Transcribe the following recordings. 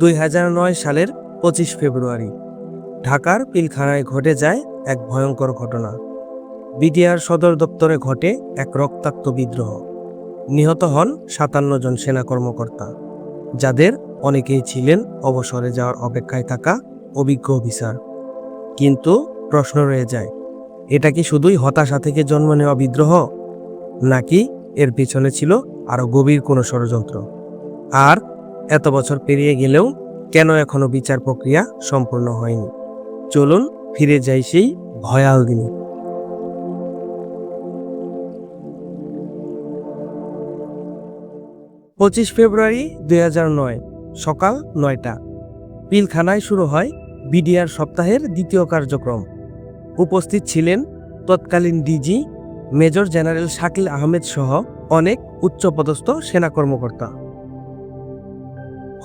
দুই হাজার নয় সালের পঁচিশ ফেব্রুয়ারি। ঢাকার পিলখানায় ঘটে যায় এক ভয়ঙ্কর ঘটনা। বিডিআর সদর দপ্তরে ঘটে এক রক্তাক্ত বিদ্রোহ। নিহত হন সাতান্ন জন সেনা কর্মকর্তা, যাদের অনেকেই ছিলেন অবসরে যাওয়ার অপেক্ষায় থাকা অভিজ্ঞ অফিসার। কিন্তু প্রশ্ন রয়ে যায়, এটা কি শুধুই হতাশা থেকে জন্ম নেওয়া বিদ্রোহ, নাকি এর পিছনে ছিল আরও গভীর কোনো ষড়যন্ত্র? আর এত বছর পেরিয়ে গেলেও কেন এখনও বিচার প্রক্রিয়া সম্পূর্ণ হয়নি? চলুন ফিরে যাই সেই ভয়াল দিনে। পঁচিশ ফেব্রুয়ারি দুই হাজার নয়, সকাল নয়টা। পিলখানায় শুরু হয় বিডিআর সপ্তাহের দ্বিতীয় কার্যক্রম। উপস্থিত ছিলেন তৎকালীন DG major general Shakil Ahmed সহ অনেক উচ্চপদস্থ সেনা কর্মকর্তা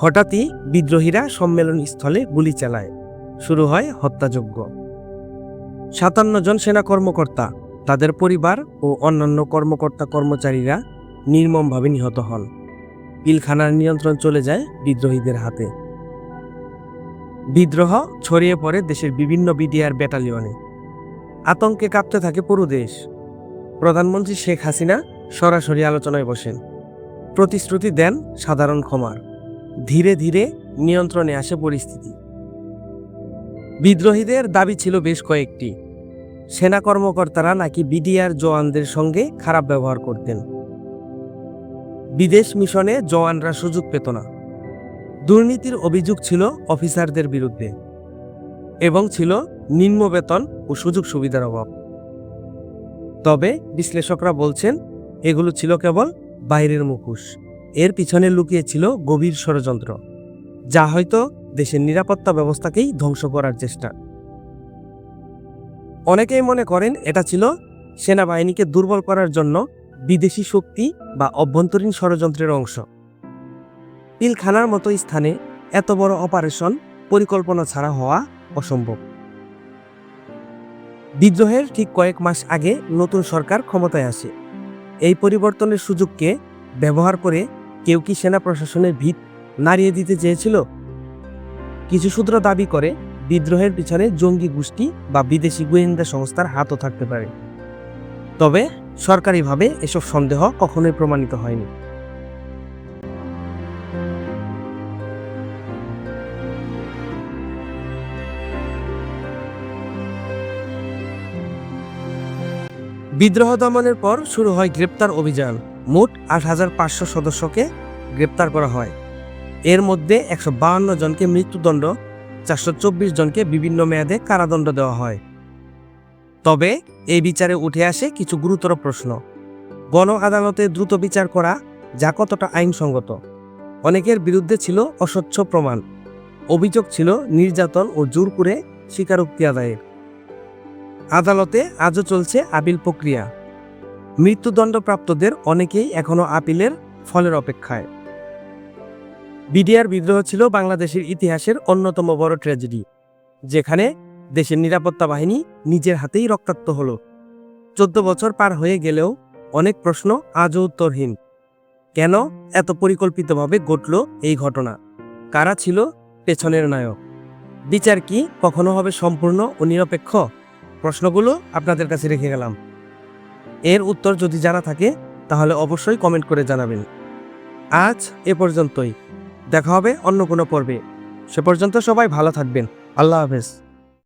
হঠাৎই বিদ্রোহীরা সম্মেলন স্থলে গুলি চালায়। শুরু হয় হত্যাযজ্ঞ। সাতান্ন জন সেনা কর্মকর্তা, তাদের পরিবার ও অন্যান্য কর্মকর্তা কর্মচারীরা নির্মমভাবে নিহত হন। পিলখানার নিয়ন্ত্রণ চলে যায় বিদ্রোহীদের হাতে। বিদ্রোহ ছড়িয়ে পড়ে দেশের বিভিন্ন বিডিআর ব্যাটালিয়নে। আতঙ্কে কাঁপতে থাকে পুরো দেশ। প্রধানমন্ত্রী শেখ হাসিনা সরাসরি আলোচনায় বসেন। প্রতিশ্রুতি দেন সাধারণ ক্ষমার। ধীরে ধীরে নিয়ন্ত্রণে আসে পরিস্থিতি। বিদ্রোহীদের দাবি ছিল বেশ কয়েকটি। সেনা কর্মকর্তারা নাকি বিডিআর জওয়ানদের সঙ্গে খারাপ ব্যবহার করতেন। বিদেশ মিশনে জওয়ানরা সুযোগ পেত না। দুর্নীতির অভিযোগ ছিল অফিসারদের বিরুদ্ধে এবং ছিল নিম্ন বেতন ও সুযোগ সুবিধার অভাব। তবে বিশ্লেষকরা বলছেন, এগুলো ছিল কেবল বাইরের মুখোশ। এর পিছনে লুকিয়ে ছিল গভীর ষড়যন্ত্র, যা হয়তো দেশের নিরাপত্তা ব্যবস্থাকেই ধ্বংস করার চেষ্টা। অনেকেই মনে করেন এটা ছিল সেনাবাহিনীকে দুর্বল করার জন্য বিদেশি শক্তি বা অভ্যন্তরীণ ষড়যন্ত্রের অংশ। পিলখানার মতো স্থানে এত বড় অপারেশন পরিকল্পনা ছাড়া হওয়া অসম্ভব। বিদ্রোহের ঠিক কয়েক মাস আগে নতুন সরকার ক্ষমতায় আসে। এই পরিবর্তনের সুযোগকে ব্যবহার করে কেউ কি সেনা প্রশাসনের ভিত নাড়িয়ে দিতে চেয়েছিল? কিছু সূত্র দাবি করে, বিদ্রোহের পিছনে জঙ্গি গোষ্ঠী বা বিদেশি গোয়েন্দা সংস্থার হাতও থাকতে পারে। তবে, সরকারিভাবে এসব সন্দেহ কখনোই প্রমাণিত হয়নি। বিদ্রোহ দমনের পর শুরু হয় গ্রেপ্তার অভিযান। মোট আট হাজার পাঁচশো সদস্যকে গ্রেপ্তার করা হয়। এর মধ্যে একশো বাহান্ন জনকে মৃত্যুদণ্ড, চারশো চব্বিশ জনকে বিভিন্ন মেয়াদে কারাদণ্ড দেওয়া হয়। তবে এই বিচারে উঠে আসে কিছু গুরুতর প্রশ্ন। গণ আদালতে দ্রুত বিচার করা যা কতটা আইনসঙ্গত? অনেকের বিরুদ্ধে ছিল অস্বচ্ছ প্রমাণ। অভিযোগ ছিল নির্যাতন ও জোর করে স্বীকারোক্তি আদায়ের। আদালতে আজও চলছে আপিল প্রক্রিয়া। মৃত্যুদণ্ডপ্রাপ্তদের অনেকেই এখনও আপিলের ফলের অপেক্ষায়। বিডিআর বিদ্রোহ ছিল বাংলাদেশের ইতিহাসের অন্যতম বড় ট্র্যাজেডি, যেখানে দেশের নিরাপত্তা বাহিনী নিজের হাতেই রক্তাক্ত হলো। চোদ্দ বছর পার হয়ে গেলেও অনেক প্রশ্ন আজও উত্তরহীন। কেন এত পরিকল্পিতভাবে ঘটল এই ঘটনা? কারা ছিল পেছনের নায়ক? বিচার কি কখনো হবে সম্পূর্ণ ও নিরপেক্ষ? প্রশ্নগুলো আপনাদের কাছে রেখে গেলাম। এর উত্তর যদি জানা থাকে, তাহলে অবশ্যই কমেন্ট করে জানাবেন। আজ এ পর্যন্তই। দেখা হবে অন্য কোনো পর্বে। সে পর্যন্ত সবাই ভালো থাকবেন। আল্লাহ হাফেজ।